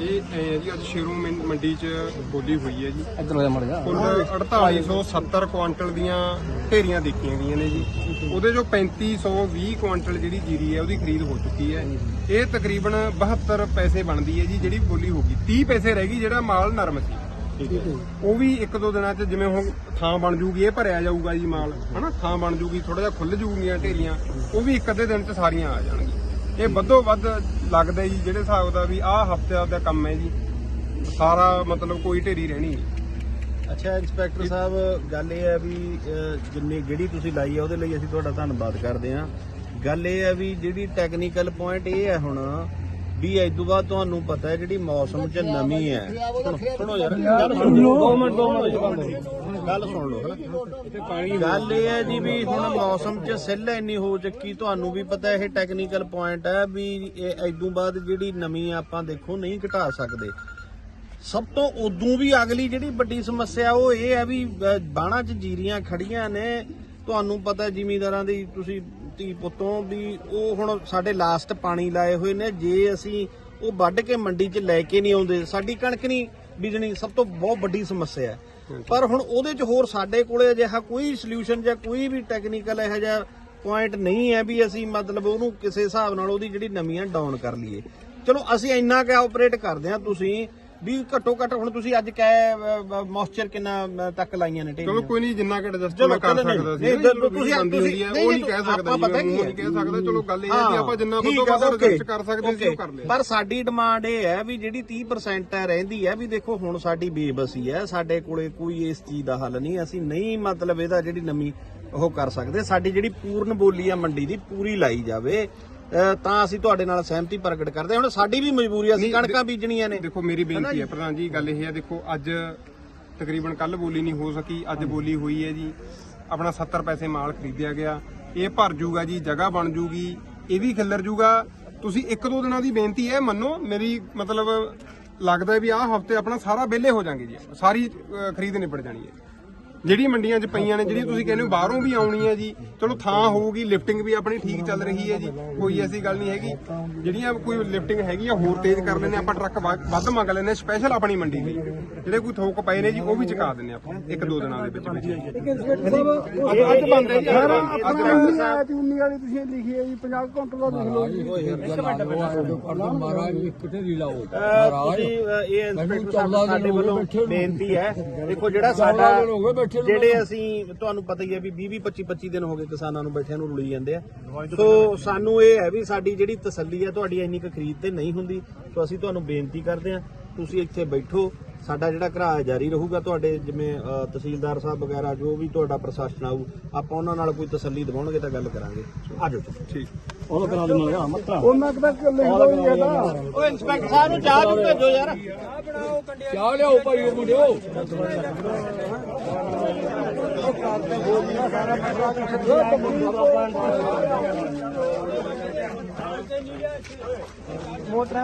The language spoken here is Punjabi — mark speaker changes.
Speaker 1: ਇਹ ਐਂ ਜੀ ਅੱਜ ਸ਼ੇਰੂ ਮੰ- ਮੰਡੀ 'ਚ ਬੋਲੀ ਹੋਈ ਹੈ ਜੀ।
Speaker 2: ਇੱਧਰ ਹੋ ਜਾ ਮੜ ਜਾ
Speaker 1: ਕੁੱਲ 4870 ਕੁਆਂਟਲ ਦੀਆਂ ਢੇਰੀਆਂ ਦੇਖੀਆਂ ਗਈਆਂ ਨੇ ਜੀ। ਉਹਦੇ ਚੋਂ 3520 ਕੁਆਂਟਲ ਜਿਹੜੀ ਜੀਰੀ ਹੈ ਉਹਦੀ ਖਰੀਦ ਹੋ ਚੁੱਕੀ ਹੈ। ਇਹ ਤਕਰੀਬਨ 72 ਪੈਸੇ ਬਣਦੀ ਹੈ ਜੀ ਜਿਹੜੀ ਬੋਲੀ ਹੋ ਗਈ। 30 ਪੈਸੇ ਰਹਿ ਗਈ ਜਿਹੜਾ ਮਾਲ ਨਰਮ ਸੀ। ਉਹ ਵੀ ਇੱਕ ਦੋ ਦਿਨਾਂ 'ਚ ਜਿਵੇਂ ਹੁਣ ਥਾਂ ਬਣ ਜੂਗੀ ਇਹ ਭਰਿਆ ਜਾਊਗਾ ਜੀ ਮਾਲ। ਹਨਾ ਥਾਂ ਬਣ ਜੂਗੀ ਥੋੜਾ ਜਿਹਾ ਖੁੱਲ ਜੂਗੀਆਂ ਢੇਰੀਆਂ ਉਹ ਵੀ ਇੱਕ ਅੱਧੇ ਦਿਨ 'ਚ ਸਾਰੀਆਂ ਆ ਜਾਣਗੀਆਂ। ਇਹ ਵੱਧੋ ਵੱਧ ਲੱਗਦਾ ਜੀ ਜਿਹੜੇ ਹਿਸਾਬ ਦਾ ਵੀ ਆਹ ਹਫ਼ਤੇ ਦਾ ਕੰਮ ਹੈ ਜੀ। ਸਾਰਾ ਮਤਲਬ ਕੋਈ ਢੇਰੀ ਰਹਿਣੀ ਨਹੀਂ
Speaker 3: ਅੱਛਾ ਇੰਸਪੈਕਟਰ ਸਾਹਿਬ ਗੱਲ ਇਹ ਹੈ ਵੀ ਅਹ, ਜਿੰਨੀ ਜਿਹੜੀ ਤੁਸੀਂ ਲਾਈ ਹੈ ਉਹਦੇ ਲਈ ਅਸੀਂ ਤੁਹਾਡਾ ਧੰਨਵਾਦ ਕਰਦੇ ਹਾਂ। ਗੱਲ ਇਹ ਹੈ ਵੀ ਜਿਹੜੀ ਟੈਕਨੀਕਲ ਪੁਆਇੰਟ ਇਹ ਹੈ ਹੁਣ ਵੀ ਇਸ ਤੋਂ ਬਾਅਦ ਤੁਹਾਨੂੰ ਪਤਾ ਹੈ ਜਿਹੜੀ ਮੌਸਮ 'ਚ ਨਮੀ ਹੈ। ਸੁਣੋ- ਯਾਰ ਗੱਲ ਸੁਣ ਲਓ। 2 ਮਿੰਟ 2 ਮਿੰਟ ਗੱਲ ਸੁਣ ਲਓ। ਗੱਲ ਇਹ ਹੈ ਜੀ ਵੀ ਹੁਣ ਮੌਸਮ 'ਚ ਸਿੱਲ ਇੰਨੀ ਹੋ ਚੱਕੀ ਤੁਹਾਨੂੰ ਵੀ ਪਤਾ ਇਹ ਟੈਕਨੀਕਲ ਪੁਆਇੰਟ ਹੈ ਵੀ ਇਹ ਇਸ ਤੋਂ ਬਾਅਦ ਜਿਹੜੀ ਨਮੀ ਆਪਾਂ ਦੇਖੋ ਨਹੀਂ ਘਟਾ ਸਕਦੇ। ਸਭ ਤੋਂ ਉਦੋਂ ਵੀ ਅਗਲੀ ਜਿਹੜੀ ਵੱਡੀ ਸਮੱਸਿਆ ਉਹ ਇਹ ਹੈ ਵੀ ਬਾਣਾ 'ਚ ਜੀਰੀਆਂ ਖੜੀਆਂ ਨੇ। ਤੁਹਾਨੂੰ ਪਤਾ ਜ਼ਿਮੀਂਦਾਰਾਂ ਦੀ ਤੁਸੀਂ ਧੀ ਪੁੱਤੋਂ ਵੀ ਉਹ ਹੁਣ ਸਾਡੇ ਲਾਸਟ ਪਾਣੀ ਲਾਏ ਹੋਏ ਨੇ। ਜੇ ਅਸੀਂ ਉਹ ਵੱਢ ਕੇ ਮੰਡੀ 'ਚ ਲੈ ਕੇ ਨਹੀਂ ਆਉਂਦੇ ਸਾਡੀ ਕਣਕ ਨਹੀਂ ਬੀਜਣੀ ਸਭ ਤੋਂ ਬਹੁਤ ਵੱਡੀ ਸਮੱਸਿਆ ਹੈ। ਪਰ ਹੁਣ ਉਹਦੇ 'ਚ ਹੋਰ ਸਾਡੇ ਕੋਲੇ ਅਜਿਹਾ ਕੋਈ ਸੋਲੂਸ਼ਨ ਜਾਂ ਕੋਈ ਵੀ ਟੈਕਨੀਕਲ ਇਹੋ ਜਿਹਾ ਪੁਆਇੰਟ ਨਹੀਂ ਹੈ ਵੀ ਅਸੀਂ ਮਤਲਬ ਉਹਨੂੰ ਕਿਸੇ ਹਿਸਾਬ ਨਾਲ ਉਹਦੀ ਜਿਹੜੀ ਨਮੀਆਂ ਡਾਊਨ ਕਰ ਲਈਏ। ਚਲੋ ਅਸੀਂ ਇੰਨਾ ਕਿ ਆਪਰੇਟ ਕਰਦੇ ਹਾਂ ਤੁਸੀਂ ਵੀ ਘੱਟੋ ਘੱਟ ਹੁਣ ਤੁਸੀਂ ਅੱਜ ਕੈ ਮੌਇਸਚਰ ਕਿੰਨਾ ਤੱਕ ਲਾਈਆਂ ਨੇ
Speaker 1: ਚਲੋ ਕੋਈ ਨਹੀਂ ਜਿੰਨਾ ਕਿ ਐਡਜਸਟ ਮੈਂ ਕਰ ਸਕਦਾ ਸੀ।
Speaker 3: ਤੁਸੀਂ-
Speaker 1: ਤੁਸੀਂ ਆਂਦੀ ਹੁੰਦੀ ਹੈ
Speaker 3: ਨਹੀਂ,
Speaker 1: ਉਹ ਨਹੀਂ ਕਹਿ ਸਕਦਾ
Speaker 3: ਆਪਾਂ ਪਤਾ
Speaker 1: ਜੀ
Speaker 3: ਕੀ
Speaker 1: ਉਹ
Speaker 3: ਹੈ?
Speaker 1: ਨਹੀਂ ਕਹਿ ਸਕਦਾ ਚਲੋ ਗੱਲ ਇਹ ਹੈ ਕਿ ਆਪਾਂ ਜਿੰਨਾ
Speaker 3: ਠੀਕ
Speaker 1: ਵੱਧੋ
Speaker 3: ਆ,
Speaker 1: ਵੱਧ
Speaker 3: okay,
Speaker 1: ਐਡਜਸਟ ਕਰ ਸਕਦੇ ਸੀ ਉਹ
Speaker 3: okay,
Speaker 1: ਕਰ ਲਿਆ।
Speaker 3: ਪਰ ਸਾਡੀ ਡਿਮਾਂਡ ਇਹ ਹੈ ਵੀ ਜਿਹੜੀ 30% ਹੈ ਰਹਿੰਦੀ ਹੈ ਵੀ ਦੇਖੋ ਹੁਣ ਸਾਡੀ ਬੇਬਸੀ ਹੈ ਸਾਡੇ ਕੋਲੇ ਕੋਈ ਇਸ ਚੀਜ਼ ਦਾ ਹੱਲ ਨਹੀਂ ਅਸੀਂ ਨਹੀਂ ਮਤਲਬ ਇਹਦਾ ਜਿਹੜੀ ਨਵੀਂ ਉਹ ਕਰ ਸਕਦੇ ਸਾਡੀ ਜਿਹੜੀ ਪੂਰਨ ਬੋਲੀ ਆ ਮੰਡੀ ਦੀ ਪੂਰੀ ਲਾਈ ਜਾਵੇ। ਤਾਂ ਅਸੀਂ ਤੁਹਾਡੇ ਨਾਲ ਸਹਿਮਤੀ ਪ੍ਰਗਟ ਕਰਦੇ ਹਾਂ। ਹੁਣ ਸਾਡੀ ਵੀ ਮਜਬੂਰੀ ਅਸੀਂ ਕਣਕਾਂ ਬੀਜਣੀਆਂ ਨੇ।
Speaker 1: ਦੇਖੋ ਮੇਰੀ ਬੇਨਤੀ ਹੈ ਪ੍ਰਧਾਨ ਜੀ ਗੱਲ ਇਹ ਹੈ ਦੇਖੋ ਅੱਜ ਤਕਰੀਬਨ ਕੱਲ ਬੋਲੀ ਨਹੀਂ ਹੋ ਸਕੀ ਅੱਜ ਬੋਲੀ ਹੋਈ ਹੈ ਜੀ। ਆਪਣਾ 70 ਪੈਸੇ ਮਾਲ ਖਰੀਦਿਆ ਗਿਆ। ਇਹ ਭਰ ਜੂਗਾ ਜੀ ਜਗ੍ਹਾ ਬਣ ਜੂਗੀ ਇਹ ਵੀ ਖਿੱਲਰ ਜੂਗਾ। ਤੁਸੀਂ ਇੱਕ ਦੋ ਦਿਨਾਂ ਦੀ ਬੇਨਤੀ ਹੈ ਮੰਨੋ ਮੇਰੀ ਮਤਲਬ ਲੱਗਦਾ ਵੀ ਆਹ ਹਫ਼ਤੇ ਆਪਣਾ ਸਾਰਾ ਵਿਹਲੇ ਹੋ ਜਾਾਂਗੇ ਜੀ। ਸਾਰੀ ਖਰੀਦ ਨਿਬੜ ਜਾਣੀ ਹੈ। ਜਿਹੜੀ ਮੰਡੀਆਂ 'ਚ ਪਈਆਂ ਨੇ ਜਿਹੜੀ ਤੁਸੀਂ ਕਹਿੰਦੇ ਹੋ ਬਾਹਰੋਂ ਵੀ ਆਉਣੀ ਹੈ ਜੀ ਚਲੋ ਥਾਂ ਹੋਊਗੀ ਲਿਫਟਿੰਗ ਵੀ ਆਪਣੀ ਠੀਕ ਚੱਲ ਰਹੀ ਹੈ ਜੀ ਕੋਈ ਐਸੀ ਗੱਲ ਨਹੀਂ ਹੈਗੀ। ਜਿਹੜੀਆਂ ਕੋਈ ਲਿਫਟਿੰਗ ਹੈਗੀ ਆ ਹੋਰ ਤੇਜ਼ ਕਰ ਲੈਂਦੇ ਆਪਾਂ ਟਰੱਕ ਵੱਧ ਵੱਧ ਮੰਗ ਲੈਂਦੇ ਸਪੈਸ਼ਲ ਆਪਣੀ ਮੰਡੀ ਲਈ ਜਿਹੜੇ ਕੋਈ ਥੋਕ ਪਏ ਨੇ ਜੀ ਉਹ ਵੀ ਚੁਕਾ ਦਿੰਦੇ ਆਪਾਂ ਇੱਕ ਦੋ ਦਿਨਾਂ ਦੇ ਵਿੱਚ ਵਿੱਚ। ਅੱਜ ਅੱਜ ਬੰਦ ਹੈ ਜੀ ਅੱਜ ਬੰਦ- ਅੱਜ ਬੰਦ ਹੈ।
Speaker 2: ਚੁੰਨੀ ਵਾਲੀ ਤੁਸੀਂ ਲਿਖੀ ਹੈ ਜੀ 50 ਕੁਇੰਟਲ ਦਾ ਲਿਖ ਲਓ ਜੀ। ਮਹਾਰਾਜ ਕਿਤੇ ਦੀ ਲਾਓ।
Speaker 3: ਅਹ ਤੁਸੀਂ ਅਹ, ਇਹ ਇੰਸਪੈਕਟਰ ਸਾਹਿਬ ਸਾਡੇ ਵੱਲੋਂ ਬੇਨਤੀ ਹੈ ਦੇਖੋ ਜਿਹੜਾ ਸਾਡਾ
Speaker 2: ਦਿਨ ਬੈਠੇ ਨੂੰ
Speaker 3: ਜਿਹੜੇ ਅਸੀਂ ਤੁਹਾਨੂੰ ਪਤਾ ਹੀ ਹੈ ਵੀ 20 25 25 ਦਿਨ ਹੋ ਗਏ ਕਿਸਾਨਾਂ ਨੂੰ ਬੈਠਿਆਂ ਨੂੰ ਰੁਲੀ ਜਾਂਦੇ ਆ। ਸੋ ਸਾਨੂੰ ਇਹ ਹੈ ਵੀ ਸਾਡੀ ਜਿਹੜੀ ਤਸੱਲੀ ਹੈ ਤੁਹਾਡੀ ਇੰਨੀ ਕੁ ਖਰੀਦ ਤੇ ਨਹੀਂ ਹੁੰਦੀ। ਸੋ ਅਸੀਂ ਤੁਹਾਨੂੰ ਬੇਨਤੀ ਕਰਦੇ ਹਾਂ ਤੁਸੀਂ ਇੱਥੇ ਬੈਠੋ। ਸਾਡਾ ਜਿਹੜਾ ਘਰਾ ਜਾਰੀ ਰਹੂਗਾ ਤੁਹਾਡੇ ਜਿਵੇਂ ਤਹਿਸੀਲਦਾਰ ਸਾਹਿਬ ਵਗੈਰਾ ਜੋ ਵੀ ਤੁਹਾਡਾ ਪ੍ਰਸ਼ਾਸਨ ਆਊ ਆਪਾਂ ਉਹਨਾਂ ਨਾਲ ਕੋਈ ਤਸੱਲੀ ਦਿਵਾਉਣਗੇ ਤਾਂ ਗੱਲ ਕਰਾਂਗੇ। ਆਜੋ
Speaker 1: ਠੀਕ।
Speaker 2: ਉਹ ਕਰਾ ਦੇਣਾ ਮੱਤਾ ਉਹਨਾਂ ਤੱਕ ਲਿਖ ਲਓ ਜੀ ਇਹਦਾ।
Speaker 3: ਓ ਇੰਸਪੈਕਟਰ ਸਾਹਿਬ ਨੂੰ ਚਾਹ ਨੂੰ ਭੇਜੋ ਯਾਰ।
Speaker 2: ਚਾਹ ਲਿਆਓ ਭਾਈ ਉਹ ਮੁੰਡਿਓ। ਮੋਟਰ